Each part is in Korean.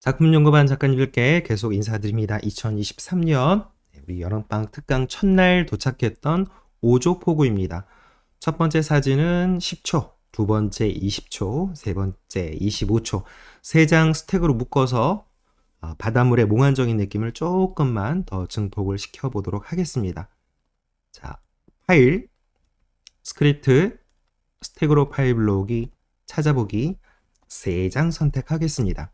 작품연구반 작가님들께 계속 인사드립니다. 2023년 우리 여름방 특강 첫날 도착했던 5조 포구입니다. 첫 번째 사진은 10초, 두 번째 20초, 세 번째 25초. 세 장 스택으로 묶어서 어, 바닷물의 몽환적인 느낌을 조금만 더 증폭을 시켜보도록 하겠습니다. 자, 파일, 스크립트, 스택으로 파일 블록이 찾아보기 세 장 선택하겠습니다.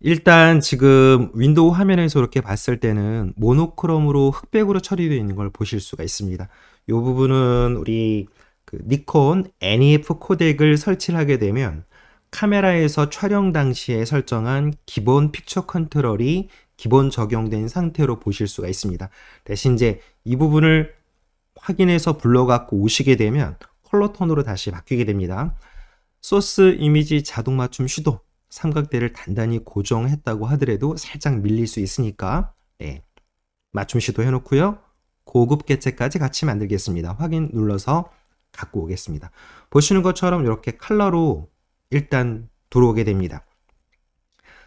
일단 지금 윈도우 화면에서 이렇게 봤을 때는 모노크롬으로 흑백으로 처리되어 있는 걸 보실 수가 있습니다. 이 부분은 우리 그 니콘 NEF 코덱을 설치를 하게 되면 카메라에서 촬영 당시에 설정한 기본 픽처 컨트롤이 기본 적용된 상태로 보실 수가 있습니다. 대신 이제 이 부분을 확인해서 불러갖고 오시게 되면 컬러 톤으로 다시 바뀌게 됩니다. 소스 이미지 자동 맞춤 시도 삼각대를 단단히 고정했다고 하더라도 살짝 밀릴 수 있으니까 네. 맞춤 시도 해놓고요. 고급 개체까지 같이 만들겠습니다. 확인 눌러서 갖고 오겠습니다. 보시는 것처럼 이렇게 컬러로 일단 들어오게 됩니다.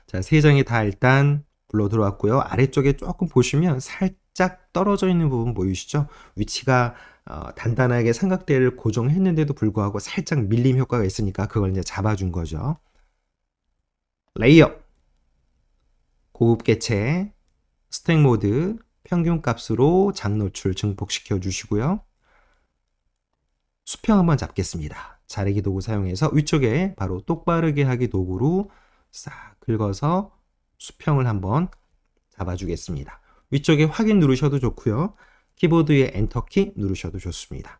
자, 세 장이 다 일단 불러 들어왔고요. 아래쪽에 조금 보시면 살짝 떨어져 있는 부분 보이시죠? 위치가 어, 단단하게 삼각대를 고정했는데도 불구하고 살짝 밀림 효과가 있으니까 그걸 이제 잡아준 거죠. 레이어, 고급 개체, 스택 모드, 평균 값으로 장노출 증폭시켜 주시고요. 수평 한번 잡겠습니다. 자르기 도구 사용해서 위쪽에 바로 똑바르게 하기 도구로 싹 긁어서 수평을 한번 잡아주겠습니다. 위쪽에 확인 누르셔도 좋고요. 키보드의 엔터키 누르셔도 좋습니다.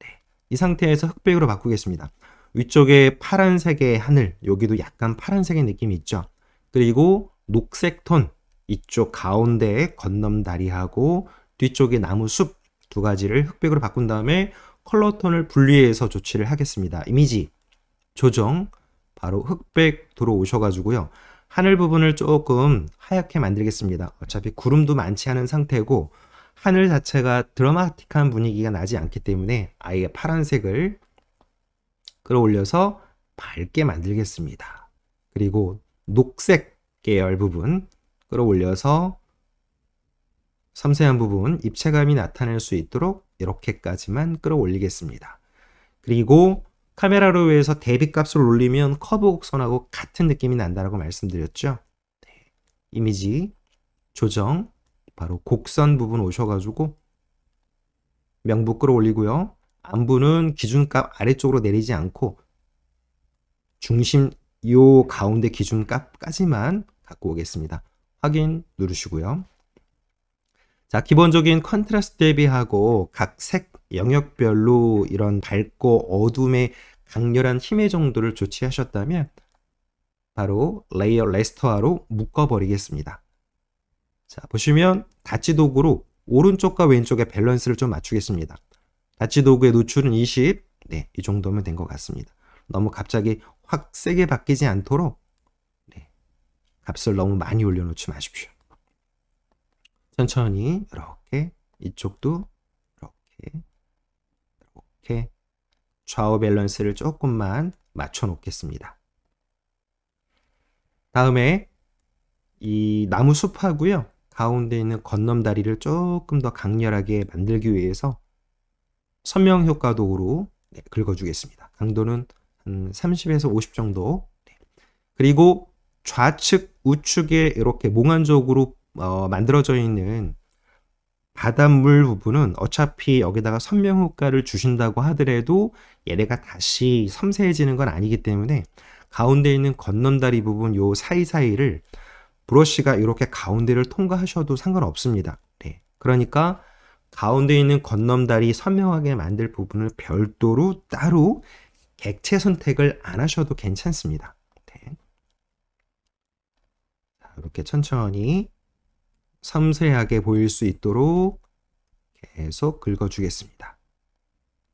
네, 이 상태에서 흑백으로 바꾸겠습니다. 위쪽에 파란색의 하늘, 여기도 약간 파란색의 느낌이 있죠. 그리고 녹색 톤, 이쪽 가운데에 건넘다리하고 뒤쪽에 나무 숲 두 가지를 흑백으로 바꾼 다음에 컬러 톤을 분리해서 조치를 하겠습니다. 이미지 조정 바로 흑백 들어오셔가지고요. 하늘 부분을 조금 하얗게 만들겠습니다. 어차피 구름도 많지 않은 상태고 하늘 자체가 드라마틱한 분위기가 나지 않기 때문에 아예 파란색을 끌어올려서 밝게 만들겠습니다. 그리고 녹색 계열 부분 끌어올려서 섬세한 부분 입체감이 나타낼 수 있도록 이렇게까지만 끌어올리겠습니다. 그리고 카메라로 해서 대비값을 올리면 커브 곡선하고 같은 느낌이 난다라고 말씀드렸죠. 네. 이미지 조정 바로 곡선 부분 오셔가지고 명부 끌어올리고요. 안부는 기준값 아래쪽으로 내리지 않고 중심 요 가운데 기준값까지만 갖고 오겠습니다. 확인 누르시고요. 자, 기본적인 컨트라스트 대비하고 각 색 영역별로 이런 밝고 어둠의 강렬한 힘의 정도를 조치하셨다면 바로 레이어 레스터화로 묶어버리겠습니다. 자, 보시면 다치 도구로 오른쪽과 왼쪽의 밸런스를 좀 맞추겠습니다. 다치 도구의 노출은 20, 네, 이 정도면 된 것 같습니다. 너무 갑자기 확 세게 바뀌지 않도록 네, 값을 너무 많이 올려놓지 마십시오. 천천히 이렇게 이쪽도 이렇게 이렇게 좌우 밸런스를 조금만 맞춰 놓겠습니다. 다음에 이 나무 숲하고요. 가운데 있는 건넘다리를 조금 더 강렬하게 만들기 위해서 선명 효과 도구로 네, 긁어주겠습니다. 강도는 한 30에서 50 정도. 네. 그리고 좌측, 우측에 이렇게 몽환적으로 어, 만들어져 있는 바닷물 부분은 어차피 여기다가 선명 효과를 주신다고 하더라도 얘네가 다시 섬세해지는 건 아니기 때문에 가운데 있는 건넌다리 부분 요 사이사이를 브러쉬가 이렇게 가운데를 통과하셔도 상관없습니다. 네. 그러니까 가운데 있는 건넘다리 선명하게 만들 부분을 별도로 따로 객체 선택을 안 하셔도 괜찮습니다. 네. 자, 이렇게 천천히 섬세하게 보일 수 있도록 계속 긁어주겠습니다.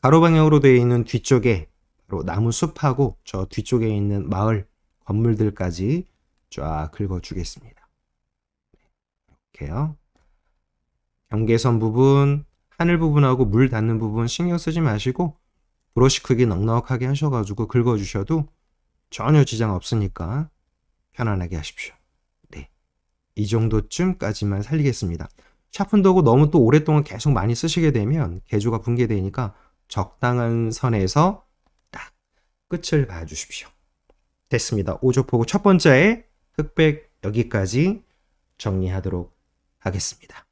가로 방향으로 되어 있는 뒤쪽에 바로 나무 숲하고 저 뒤쪽에 있는 마을 건물들까지 쫙 긁어주겠습니다. 이렇게요. 경계선 부분, 하늘 부분하고 물 닿는 부분 신경 쓰지 마시고 브러쉬 크기 넉넉하게 하셔가지고 긁어주셔도 전혀 지장 없으니까 편안하게 하십시오. 네. 이 정도쯤까지만 살리겠습니다. 샤픈도구 너무 또 오랫동안 계속 많이 쓰시게 되면 개조가 붕괴되니까 적당한 선에서 딱 끝을 봐주십시오. 됐습니다. 오조포구 첫 번째 흑백 여기까지 정리하도록 하겠습니다.